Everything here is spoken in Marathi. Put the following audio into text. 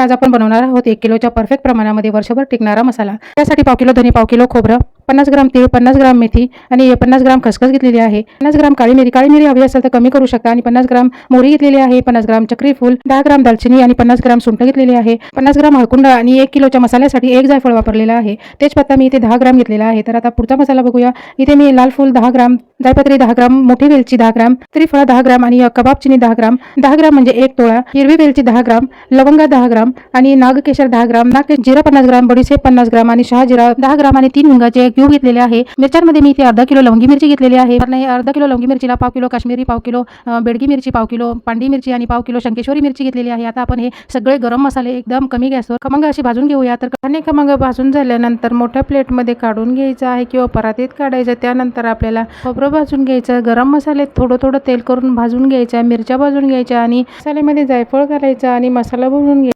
आज आपण बनवणार आहोत एक किलोच्या परफेक्ट प्रमाणामध्ये वर्षभर टिकणारा मसाला. त्यासाठी पाव किलो धने पाव किलो खोबरं. पन्नास ग्राम तीळ पन्नास ग्राम मेथी आणि पन्नास ग्राम खसखस घेतलेली आहे. पन्नास ग्राम काळी मिरी काळी मिरी हवी असेल तर कमी करू शकता आणि पन्नास ग्राम मोहरी घेतलेली आहे पन्नास ग्राम चक्री फूल दहा ग्राम दालचिनी आणि पन्नास ग्राम सुंठ घेतलेली आहे. पन्नास ग्राम हळकुंड आणि एक किलोच्या मसाल्यासाठी एक जायफळ वापरलेला आहे. तेजपत्ता मी इथे दहा ग्राम घेतलेला आहे. तर आता पुढचा मसाला बघूया. इथे मी लाल फूल दहा ग्राम जायपत्री दहा ग्राम मोठी वेलची दहा ग्राम त्रिफळा दहा ग्राम आणि कबाब चिनी दहा ग्राम दहा ग्राम म्हणजे एक तोळा हिरवी वेलची दहा ग्राम लवंगा दहा ग्राम आणि नागकेशर दहा ग्राम नाग जिरा पन्नास ग्राम बडीसेप पन्नास ग्राम आणि शहाजिरा दहा ग्राम आणि तीन हिंगाचे क्यूब घेतलेले आहे. मिरच्यांमध्ये मी इथे अर्धा किलो लवंगी मिरची घेतलेली आहे. पण हे अर्धा किलो लवंगी मिरचीला पाव किलो काश्मीरी पाव किलो बेडगी मिरची पाव किलो पांडी मिरची आणि पाव किलो शंकेश्वरी मिरची घेतलेली आहे. आता आपण हे सगळे गरम मसाले एकदम कमी गॅसवर खमंग अशी भाजून घेऊया. तर आणि खमंग भाजून झाल्यानंतर मोठ्या प्लेटमध्ये काढून घ्यायचं आहे किंवा परातीत काढायचं. त्यानंतर आपल्याला खोबरं भाजून घ्यायचं गरम मसाले थोडं थोडं तेल करून भाजून घ्यायचं मिरच्या भाजून घ्यायच्या आणि मसाल्यामध्ये जायफळ घालायचं आणि मसाला बनवून घ्यायचा